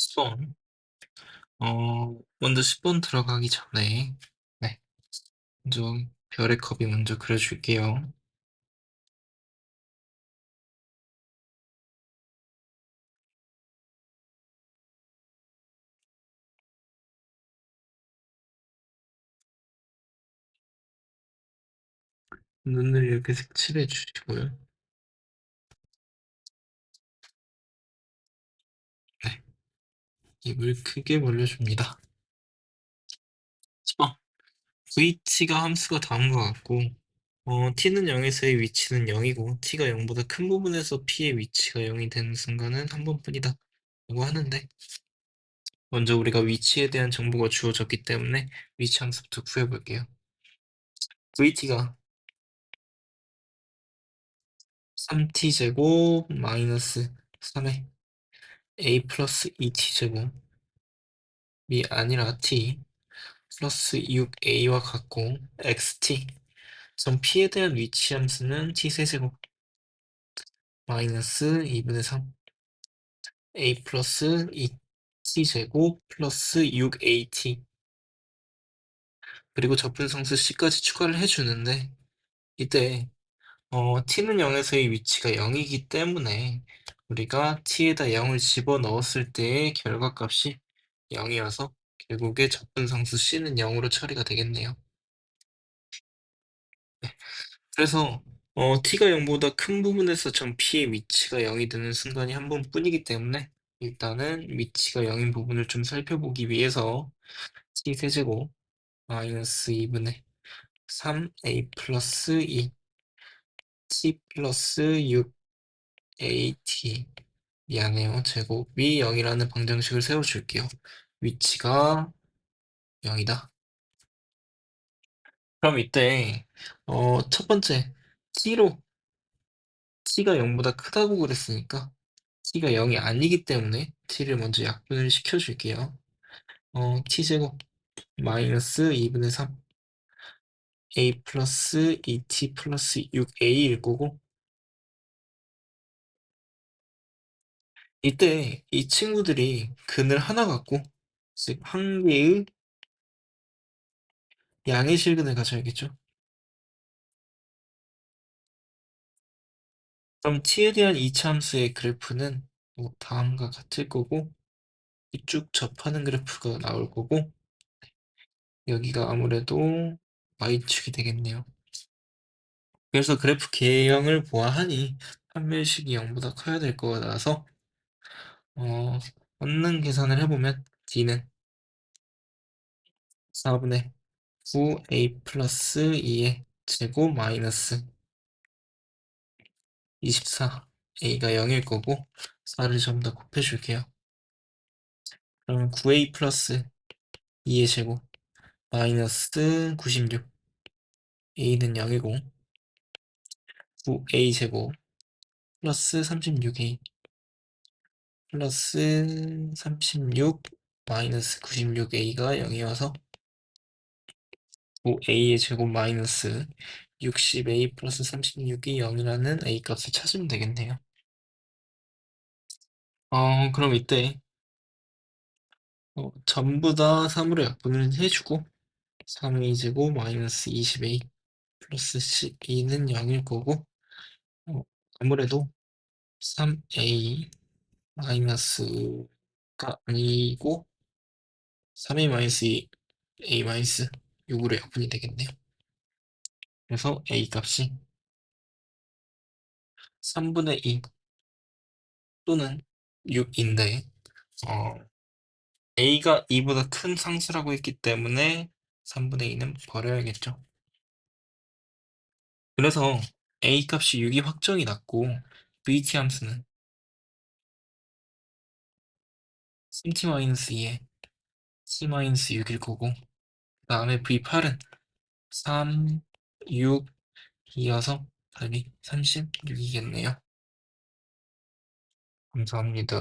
10번. 어, 먼저 10번 들어가기 전에, 네. 먼저 별의 컵이 먼저 그려줄게요. 눈을 이렇게 색칠해 주시고요. 입을 크게 벌려줍니다. 10번. VT가 함수가 다음과 같고, 어, t는 0에서의 위치는 0이고, t가 0보다 큰 부분에서 p의 위치가 0이 되는 순간은 한 번뿐이다. 라고 하는데, 먼저 우리가 위치에 대한 정보가 주어졌기 때문에 위치 함수부터 구해볼게요. VT가 3t제곱 마이너스 3의 a 플러스 2t제곱 이 아니라 t 플러스 6a와 같고 xt 전 p에 대한 위치 함수는 t세제곱 마이너스 2분의 3 a 플러스 2t제곱 플러스 6at 그리고 접근성수 c까지 추가를 해주는데 이때 어, t는 0에서의 위치가 0이기 때문에 우리가 t에다 0을 집어넣었을 때의 결과값이 0이어서 결국에 접근상수 c는 0으로 처리가 되겠네요. 네. 그래서 어, t가 0보다 큰 부분에서 전 p의 위치가 0이 되는 순간이 한 번뿐이기 때문에 일단은 위치가 0인 부분을 좀 살펴보기 위해서 t 세제곱 마이너스 2분의 3a 플러스 2 t 플러스 6at 미안해요. 제곱이 0이라는 방정식을 세워줄게요. 위치가 0이다. 그럼 이때 어, 첫 번째 t로 t가 0보다 크다고 그랬으니까 t가 0이 아니기 때문에 t를 먼저 약분을 시켜줄게요. 어, t제곱 마이너스 2분의 3 a 플러스 2t 플러스 6a일 거고 이때 이 친구들이 근을 하나 갖고 즉 한 개의 양의 실근을 가져야겠죠. 그럼 t에 대한 이차 함수의 그래프는 뭐 다음과 같을 거고 쭉 접하는 그래프가 나올 거고 여기가 아무래도 y축이 되겠네요. 그래서 그래프 개형을 보아하니 판별식이 0보다 커야 될 거라서 어, 얻는 계산을 해보면 d는 4분의 9a 플러스 2의 제곱 마이너스 24 a가 0일 거고 4를 전부 다 곱해줄게요. 그러면 9a 플러스 2의 제곱 마이너스 96 a는 0이고 9a 제곱 플러스 36a 플러스 36 마이너스 96a가 0이어서 9a의 제곱 마이너스 60a 플러스 36이 0이라는 a 값을 찾으면 되겠네요. 어, 그럼 이때 어, 전부 다 3으로 약분을 해주고 3a 제곱 마이너스 20a 플러스 12는 0일 거고 어, 아무래도 3a 마이너스가 아니고 3a 마이너스 2, a 마이너스 6으로 약분이 되겠네요. 그래서 a 값이 3분의 2 또는 6인데 어, a가 2보다 큰 상수라고 했기 때문에 3분의 2는 버려야겠죠. 그래서 a 값이 6이 확정이 났고 vt 함수는 3t-2에 t-6일 거고 그 다음에 v8은 3, 6 이어서 답이 36이겠네요. 감사합니다.